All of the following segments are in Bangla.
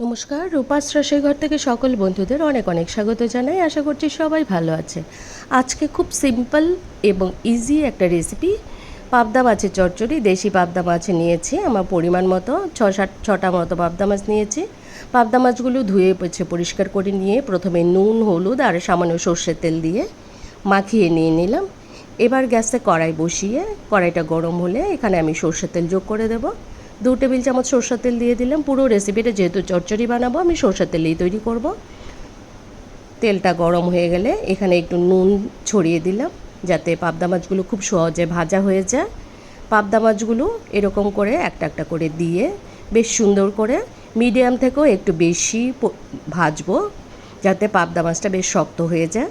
নমস্কার, রূপাস ঘর থেকে সকল বন্ধুদের অনেক অনেক স্বাগত জানাই। আশা করছি সবাই ভালো আছে। আজকে খুব সিম্পল এবং ইজি একটা রেসিপি পাবদা মাছের চচ্চড়ি, দেশি পাবদা মাছ নিয়েছি আমার পরিমাণ মতো ছ সাত ছটা মতো পাবদা মাছ নিয়েছি। পাবদা মাছগুলো ধুয়ে পেছে পরিষ্কার করে নিয়ে প্রথমে নুন, হলুদ আর সামান্য সর্ষের তেল দিয়ে মাখিয়ে নিয়ে নিলাম। এবার গ্যাসে কড়াই বসিয়ে, কড়াইটা গরম হলে এখানে আমি সর্ষের তেল যোগ করে দেবো। দু টেবিল চামচ সর্ষের তেল দিয়ে দিলাম। পুরো রেসিপিটা যেহেতু চচ্চড়ি বানাবো, আমি সর্ষের তেলেই তৈরি করব। তেলটা গরম হয়ে গেলে এখানে একটু নুন ছড়িয়ে দিলাম, যাতে পাবদা মাছগুলো খুব সহজে ভাজা হয়ে যায়। পাবদা মাছগুলো এরকম করে একটা একটা করে দিয়ে বেশ সুন্দর করে মিডিয়াম থেকেও একটু বেশি ভাজবো, যাতে পাবদা মাছটা বেশ শক্ত হয়ে যায়।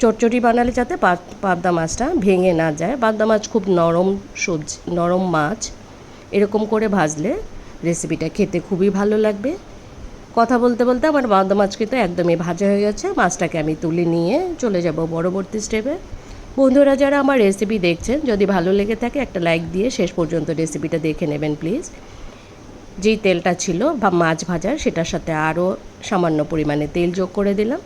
চচ্চড়ি বানালে যাতে পাবদা মাছটা ভেঙে না যায়। পাবদা মাছ খুব নরম সবজি, নরম মাছ। এরকম করে ভাজলে রেসিপিটা খেতে খুবই ভালো লাগবে। কথা বলতে বলতে আমার বাদা মাছকে তো একদমই ভাজা হয়ে গেছে, মাছটাকে আমি তুলে নিয়ে চলে যাব পরবর্তী স্টেপে বন্ধুরা, যারা আমার রেসিপি দেখছেন, যদি ভালো লেগে থাকে, একটা লাইক দিয়ে শেষ পর্যন্ত রেসিপিটা দেখে নেবেন প্লিজ যেই তেলটা ছিল বা মাছ ভাজার সেটার সাথে আরও সামান্য পরিমাণে তেল যোগ করে দিলাম।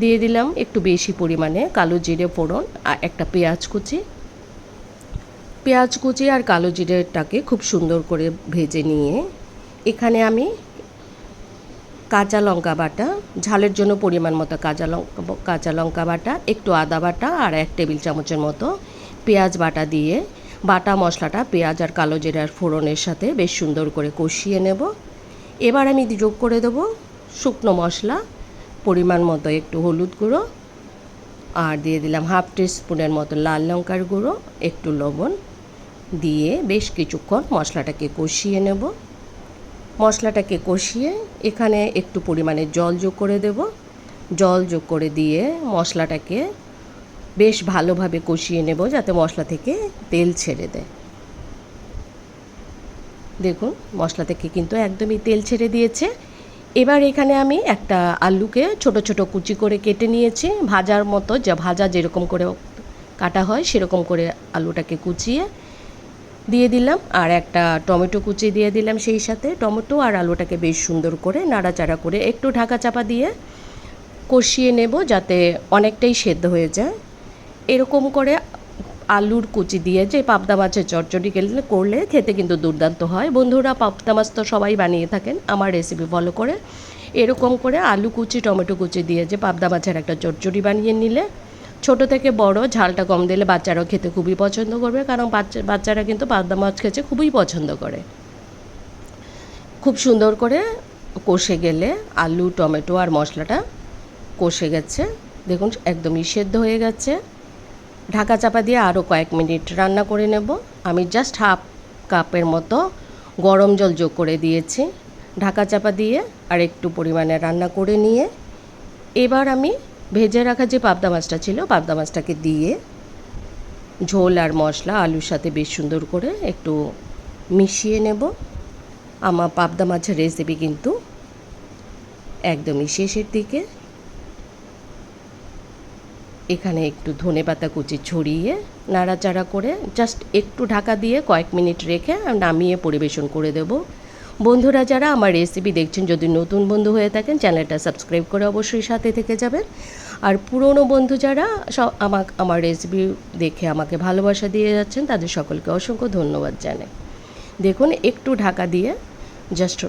দিয়ে দিলাম একটু বেশি পরিমাণে কালো জিরে ফোড়ন আর একটা পেঁয়াজ কুচি। পেঁয়াজ কুচি আর কালো জিরেটাকে খুব সুন্দর করে ভেজে নিয়ে এখানে আমি কাঁচা লঙ্কা বাটা, ঝালের জন্য পরিমাণ মতো কাঁচা লঙ্কা কাঁচা লঙ্কা বাটা, একটু আদা বাটা আর এক টেবিল চামচের মতো পেঁয়াজ বাটা দিয়ে বাটা মশলাটা পেঁয়াজ আর কালো জিরার ফোড়নের সাথে বেশ সুন্দর করে কষিয়ে নেব। এবার আমি যোগ করে দেবো শুকনো মশলা, পরিমাণ মতো একটু হলুদ গুঁড়ো আর দিয়ে দিলাম হাফ টি স্পুনের মতো লাল লঙ্কার গুঁড়ো, একটু লবণ দিয়ে বেশ কিছুক্ষণ মশলাটাকে কষিয়ে নেব। মশলাটাকে কষিয়ে এখানে একটু পরিমাণে জল যোগ করে দেব। জল যোগ করে দিয়ে মশলাটাকে বেশ ভালোভাবে কষিয়ে নেব যাতে মশলা থেকে তেল ছেড়ে দেয়। দেখুন, মশলা থেকে কিন্তু একদমই তেল ছেড়ে দিয়েছে। এবার এখানে আমি একটা আলুকে ছোট ছোট কুচি করে কেটে নিয়েছি। ভাজার মতো যা ভাজা যেরকম করে কাটা হয়, সেরকম করে আলুটাকে কুচিয়ে দিয়ে দিলাম আর একটা টমেটো কুচি দিয়ে দিলাম সেই সাথে। টমেটো আর আলুটাকে বেশ সুন্দর করে নাড়াচাড়া করে একটু ঢাকা চাপা দিয়ে কষিয়ে নেব যাতে অনেকটাই সেদ্ধ হয়ে যায়। এরকম করে আলুর কুচি দিয়ে যে পাবদা মাছের চচ্চড়ি গেলে করলে খেতে কিন্তু দুর্দান্ত হয়। বন্ধুরা, পাবদা মাছ তো সবাই বানিয়ে থাকেন। আমার রেসিপি ফলো করে এরকম করে আলু কুচি, টমেটো কুচি দিয়ে যে পাবদা মাছের একটা চচ্চড়ি বানিয়ে নিলে ছোট থেকে বড়, ঝালটা কম দিলে বাচ্চারাও খেতে খুবই পছন্দ করবে, কারণ বাচ্চা বাচ্চারা কিন্তু পাবদা মাছ খেতে খুবই পছন্দ করে। খুব সুন্দর করে কষে গেলে আলু, টমেটো আর মশলাটা কষে গেছে। দেখুন, একদমই সেদ্ধ হয়ে গেছে। ঢাকা চাপা দিয়ে আরও কয়েক মিনিট রান্না করে নেব। আমি জাস্ট হাফ কাপের মতো গরম জল যোগ করে দিয়েছি। ঢাকা চাপা দিয়ে আর একটু পরিমাণে রান্না করে নিয়ে এবার আমি ভেজে রাখা যে পাবদা মাছটা ছিল, পাবদা মাছটাকে দিয়ে ঝোল আর মশলা, আলুর সাথে বেশ সুন্দর করে একটু মিশিয়ে নেব। আমার পাবদা মাছের রেসিপি কিন্তু একদমই শেষের দিকে। এখানে একটু ধনে পাতা কুচি ছড়িয়ে নাড়াচাড়া করে জাস্ট একটু ঢাকা দিয়ে কয়েক মিনিট রেখে নামিয়ে পরিবেশন করে দেব। বন্ধুরা, যারা আমার রেসিপি দেখছেন, যদি নতুন বন্ধু হয়ে থাকেন, চ্যানেলটা সাবস্ক্রাইব করে অবশ্যই সাথে থেকে যাবেন। আর পুরনো বন্ধু যারা, সব আমাকে, আমার রেসিপি দেখে আমাকে ভালোবাসা দিয়ে যাচ্ছেন, তাদের সকলকে অসংখ্য ধন্যবাদ জানাই। দেখুন, একটু ঢাকা দিয়ে জাস্ট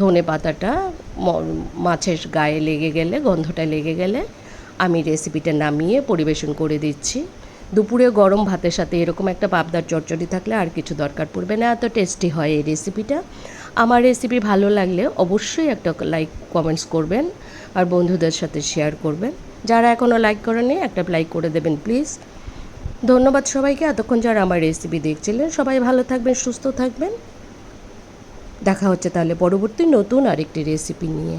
ধনে পাতাটা মাছের গায়ে লেগে গেলে, গন্ধটা লেগে গেলে, আমি রেসিপিটা নামিয়ে পরিবেশন করে দিচ্ছি। দুপুরে গরম ভাতের সাথে এরকম একটা পাবদার চচ্চড়ি থাকলে আর কিছু দরকার পড়বে না। এত টেস্টি হয় এই রেসিপিটা আমার রেসিপি ভালো লাগলে অবশ্যই একটা লাইক কমেন্টস করবেন আর বন্ধুদের সাথে শেয়ার করবেন। যারা এখনও লাইক করেনি একটা লাইক করে দেবেন প্লিজ ধন্যবাদ সবাইকে। এতক্ষণ যারা আমার রেসিপি দেখছিলেন, সবাই ভালো থাকবেন, সুস্থ থাকবেন। দেখা হচ্ছে তাহলে পরবর্তী নতুন আরেকটি রেসিপি নিয়ে।